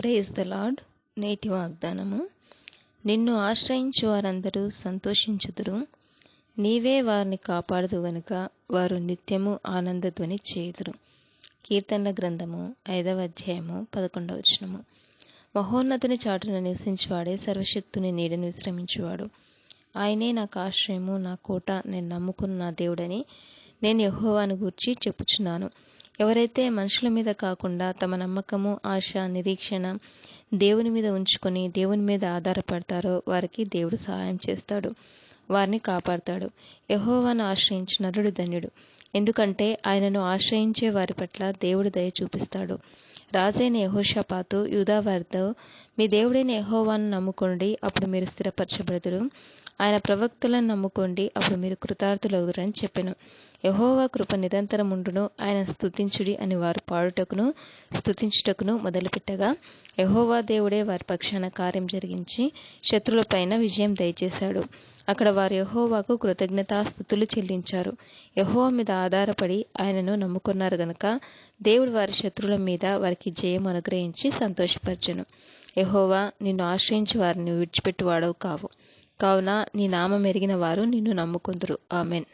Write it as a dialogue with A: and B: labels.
A: Praise the lord నేటి వాగ్దానము. నిన్ను ఆశ్రయించు వారందరూ సంతోషించుదురు. నీవే వారిని కాపాడదు గనుక వారు నిత్యము ఆనందధ్వని చేయుదురు. కీర్తనల గ్రంథము ఐదవ అధ్యాయము పదకొండవ వచనము. మహోన్నతుని చాటున నివసించువాడే సర్వశక్తుని నీడను విశ్రమించువాడు. ఆయనే నాకు ఆశ్రయము నా కోట నేను నమ్ముకున్న నా దేవుడని నేను యహోవాను గూర్చి చెప్పుచున్నాను. ఎవరైతే మనుషుల మీద కాకుండా తమ నమ్మకము ఆశ నిరీక్షణ దేవుని మీద ఉంచుకొని దేవుని మీద ఆధారపడతారో వారికి దేవుడు సహాయం చేస్తాడు. వారిని కాపాడతాడు. యహోవాను ఆశ్రయించిన నరుడు ధన్యుడు. ఎందుకంటే ఆయనను ఆశ్రయించే వారి పట్ల దేవుడు దయ చూపిస్తాడు. రాజైన యహోషపాతు యూదావారితో మీ దేవుడైన యహోవాను నమ్ముకోండి అప్పుడు మీరు స్థిరపరచబడదురు. ఆయన ప్రవక్తలను నమ్ముకోండి అప్పుడు మీరు కృతార్థులవుదురని చెప్పాను. యహోవా కృప నిరంతరం ఉండును ఆయన స్థుతించుడి అని వారు పాడుటకును స్థుతించుటకును మొదలుపెట్టగా యహోవా దేవుడే వారి పక్షాన కార్యం జరిగించి శత్రులపైన విజయం దయచేశాడు. అక్కడ వారు యహోవాకు కృతజ్ఞతాస్థుతులు చెల్లించారు. యహోవా మీద ఆధారపడి ఆయనను నమ్ముకున్నారు గనక దేవుడు వారి శత్రువుల మీద వారికి జయం అనుగ్రహించి సంతోషపరచను. యహోవా నిన్ను ఆశ్రయించి వారిని విడిచిపెట్టువాడవు కావు. కావున నీ నామం ఎరిగిన వారు నిన్ను నమ్ముకుందరు. ఆమెన్.